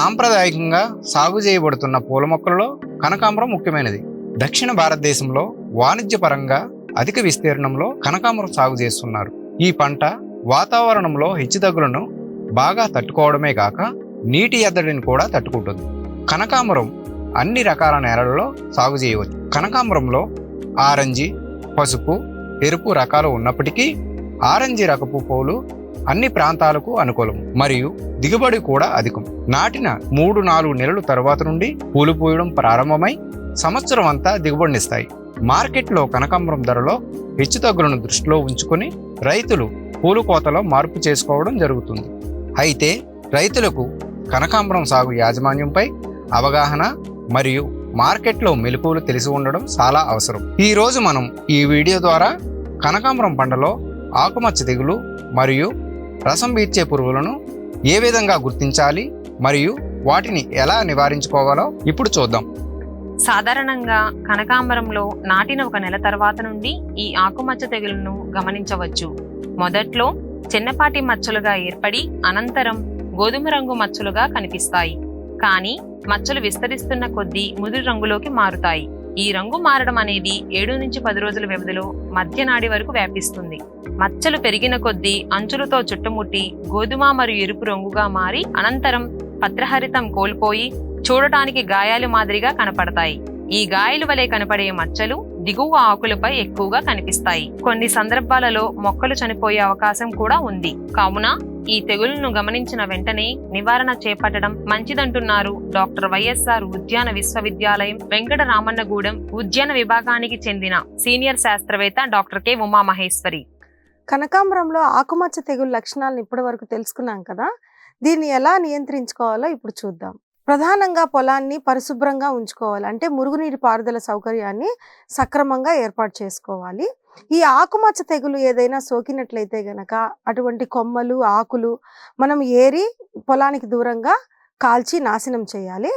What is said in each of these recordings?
సాంప్రదాయకంగా సాగు చేయబడుతున్న పూల మొక్కలలో కనకాంబరం ముఖ్యమైనది. దక్షిణ భారతదేశంలో వాణిజ్యపరంగా అధిక విస్తీర్ణంలో కనకాంబరం సాగు చేస్తున్నారు. ఈ పంట వాతావరణంలో హెచ్చుతగ్గులను బాగా తట్టుకోవడమే కాక నీటి ఎద్దడిని కూడా తట్టుకుంటుంది. కనకాంబరం అన్ని రకాల నేలలలో సాగు చేయవచ్చు. కనకాంబరంలో ఆరెంజి పసుపు ఎరుపు రకాలు ఉన్నప్పటికీ ఆరెంజి రకపు పూలు అన్ని ప్రాంతాలకు అనుకూలం. మరియు దిగుబడి కూడా అధికం. నాటిన మూడు నాలుగు నెలల తరువాత నుండి పూలు పూయడం ప్రారంభమై సంవత్సరం అంతా దిగుబడినిస్తాయి. మార్కెట్లో కనకాంబరం ధరలో హెచ్చుతగ్గులను దృష్టిలో ఉంచుకొని రైతులు పూలు కోతలో మార్పు చేసుకోవడం జరుగుతుంది. అయితే రైతులకు కనకాంబరం సాగు యాజమాన్యంపై అవగాహన మరియు మార్కెట్లో మెలకువలు తెలిసి ఉండడం చాలా అవసరం. ఈరోజు మనం ఈ వీడియో ద్వారా కనకాంబరం పంటలో ఆకుమచ్చ తెగులు మరియు రసం పీల్చే పురుగులను ఏ విధంగా గుర్తించాలి మరియు వాటిని ఎలా నివారించుకోవాలో ఇప్పుడు చూద్దాం. సాధారణంగా కనకాంబరంలో నాటిన ఒక నెల తర్వాత నుండి ఈ ఆకుమచ్చ తెగులను గమనించవచ్చు. మొదట్లో చిన్నపాటి మచ్చలుగా ఏర్పడి అనంతరం గోధుమ రంగు మచ్చలుగా కనిపిస్తాయి. కానీ మచ్చలు విస్తరిస్తున్న కొద్దీ ముదురు రంగులోకి మారుతాయి. ఈ రంగు మారడం అనేది ఏడు నుంచి పది రోజుల వ్యవధిలో మధ్య నాడి వరకు వ్యాపిస్తుంది. మచ్చలు పెరిగిన కొద్దీ అంచులతో చుట్టుముట్టి గోధుమ మరియు ఎరుపు రంగుగా మారి అనంతరం పత్రహరితం కోల్పోయి చూడటానికి గాయాలు మాదిరిగా కనపడతాయి. ఈ గాయాలు వలె కనపడే మచ్చలు దిగువ ఆకులపై ఎక్కువగా కనిపిస్తాయి. కొన్ని సందర్భాలలో మొక్కలు చనిపోయే అవకాశం కూడా ఉంది. కావున ఈ తెగుళ్ళను గమనించిన వెంటనే నివారణ చేపట్టడం మంచిదంటున్నారు డాక్టర్ వైఎస్ఆర్ ఉద్యాన విశ్వవిద్యాలయం వెంకట రామన్నగూడెం ఉద్యాన విభాగానికి చెందిన సీనియర్ శాస్త్రవేత్త డాక్టర్ కె. ఉమా మహేశ్వరి కనకాంబరంలో ఆకుమచ్చ తెగులు లక్షణాలను ఇప్పటి వరకు తెలుసుకున్నాం కదా? దీన్ని ఎలా నియంత్రించుకోవాలో ఇప్పుడు చూద్దాం. ప్రధానంగా పొలాన్ని పరిశుభ్రంగా ఉంచుకోవాలి. అంటే మురుగునీటి పారుదల సౌకర్యాన్ని సక్రమంగా ఏర్పాటు చేసుకోవాలి. ఈ ఆకుమచ్చ తెగులు ఏదైనా సోకినట్లయితే గనక అటువంటి కొమ్మలు ఆకులు మనం ఏరి పొలానికి దూరంగా కాల్చి నాశనం చేయాలి.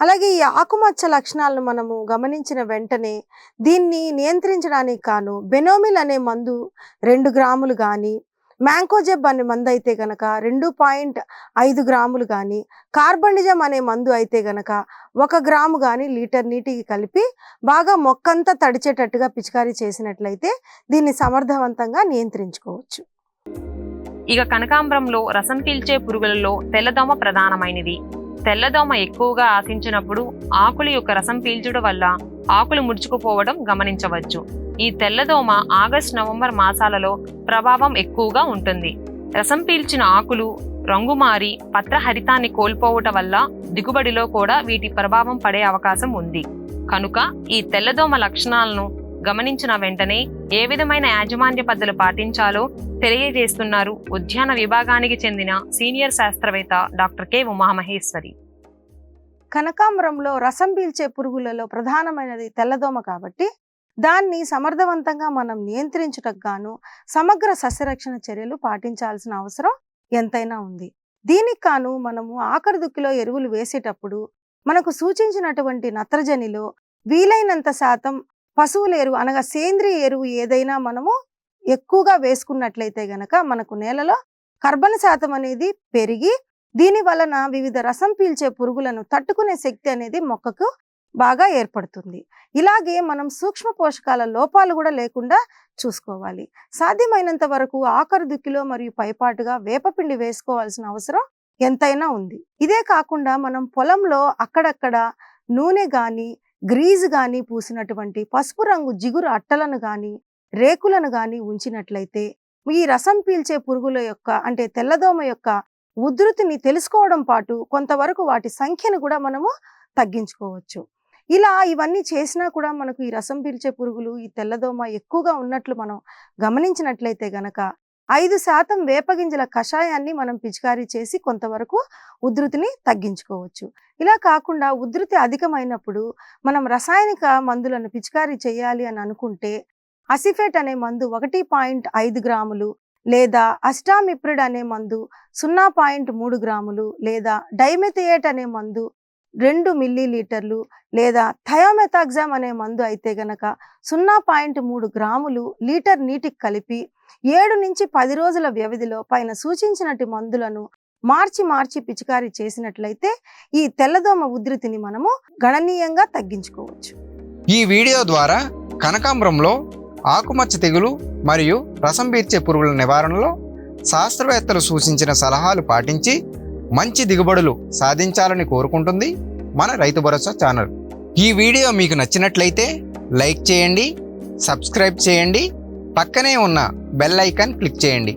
అలాగే ఈ ఆకుమచ్చ లక్షణాలను మనము గమనించిన వెంటనే దీన్ని నియంత్రించడానికి కాను బెనోమిల్ అనే మందు రెండు గ్రాములు కానీ మ్యాంకోజెబ్ అనే మందు అయితే గనక రెండు పాయింట్ ఐదు గ్రాములు కానీ కార్బనిజం అనే మందు అయితే గనక ఒక గ్రాము కానీ లీటర్ నీటికి కలిపి బాగా మొక్కంతా తడిచేటట్టుగా పిచికారీ చేసినట్లయితే దీన్ని సమర్థవంతంగా నియంత్రించుకోవచ్చు. ఇక కనకాంబరంలో రసం పీల్చే పురుగులలో తెల్లదోమ ప్రధానమైనది. తెల్లదోమ ఎక్కువగా ఆశించినప్పుడు ఆకులు యొక్క రసం పీల్చడం వల్ల ఆకులు ముడుచుకుపోవడం గమనించవచ్చు. ఈ తెల్లదోమ ఆగస్ట్ నవంబర్ మాసాలలో ప్రభావం ఎక్కువగా ఉంటుంది. రసం పీల్చిన ఆకులు రంగు మారి పత్రహరితాన్ని కోల్పోవటం వల్ల దిగుబడిలో కూడా వీటి ప్రభావం పడే అవకాశం ఉంది. కనుక ఈ తెల్లదోమ లక్షణాలను గమనించిన వెంటనే ఏ విధమైన యాజమాన్య పద్ధతులు పాటించాలో తెలియజేస్తున్నారు ఉద్యాన విభాగానికి చెందిన సీనియర్ శాస్త్రవేత్త డాక్టర్ కె. ఉమామహేశ్వరి. కనకాంబరంలో రసం పీల్చే పురుగులలో ప్రధానమైనది తెల్లదోమ కాబట్టి దాన్ని సమర్థవంతంగా మనం నియంత్రించుటకు గాను సమగ్ర సస్యరక్షణ చర్యలు పాటించాల్సిన అవసరం ఎంతైనా ఉంది. దీనికి కాను మనము ఆఖరిదుక్కిలో ఎరువులు వేసేటప్పుడు మనకు సూచించినటువంటి నత్రజనిలో వీలైనంత శాతం పశువుల ఎరువు అనగా సేంద్రియ ఎరువు ఏదైనా మనము ఎక్కువగా వేసుకున్నట్లయితే గనక మనకు నేలలో కర్బన శాతం అనేది పెరిగి దీని వలన వివిధ రసం పీల్చే పురుగులను తట్టుకునే శక్తి అనేది మొక్కకు బాగా ఏర్పడుతుంది. ఇలాగే మనం సూక్ష్మ పోషకాల లోపాలు కూడా లేకుండా చూసుకోవాలి. సాధ్యమైనంత వరకు ఆఖరి దుక్కిలో మరియు పైపాటుగా వేపపిండి వేసుకోవాల్సిన అవసరం ఎంతైనా ఉంది. ఇదే కాకుండా మనం పొలంలో అక్కడక్కడ నూనె కానీ గ్రీజ్ కానీ పూసినటువంటి పసుపు రంగు జిగురు అట్టలను కానీ రేకులను కానీ ఉంచినట్లయితే ఈ రసం పీల్చే పురుగుల యొక్క అంటే తెల్లదోమ యొక్క ఉధృతిని తెలుసుకోవడం పాటు కొంతవరకు వాటి సంఖ్యను కూడా మనము తగ్గించుకోవచ్చు. ఇలా ఇవన్నీ చేసినా కూడా మనకు ఈ రసం పీల్చే పురుగులు ఈ తెల్లదోమ ఎక్కువగా ఉన్నట్లు మనం గమనించినట్లయితే గనక ఐదు శాతం వేపగింజల కషాయాన్ని మనం పిచికారీ చేసి కొంతవరకు ఉధృతిని తగ్గించుకోవచ్చు. ఇలా కాకుండా ఉధృతి అధికమైనప్పుడు మనం రసాయనిక మందులను పిచికారీ చేయాలి అని అనుకుంటే అసిఫేట్ అనే మందు ఒకటి పాయింట్ ఐదు గ్రాములు లేదా అస్టామిప్రిడ్ అనే మందు సున్నా పాయింట్ మూడు గ్రాములు లేదా డైమెథియేట్ అనే మందు రెండు మిల్లీ లీటర్లు లేదా థయోమెథాగ్జామ్ అనే మందు అయితే గనక సున్నా పాయింట్ మూడు గ్రాములు లీటర్ నీటికి కలిపి ఏడు నుంచి పది రోజుల వ్యవధిలో పైన సూచించినటి మందులను మార్చి మార్చి పిచికారీ చేసినట్లయితే ఈ తెల్లదోమ ఉధృతిని మనము గణనీయంగా తగ్గించుకోవచ్చు. ఈ వీడియో ద్వారా కనకాంబరంలో ఆకుమచ్చ తెగులు మరియు రసం పీర్చే పురుగుల నివారణలో శాస్త్రవేత్తలు సూచించిన సలహాలు పాటించి మంచి దిగుబడులు సాధించాలని కోరుకుంటుంది మన రైతు భరోసా ఛానల్. ఈ వీడియో మీకు నచ్చినట్లయితే లైక్ చేయండి సబ్స్క్రైబ్ చేయండి పక్కనే ఉన్న బెల్ ఐకాన్ క్లిక్ చేయండి.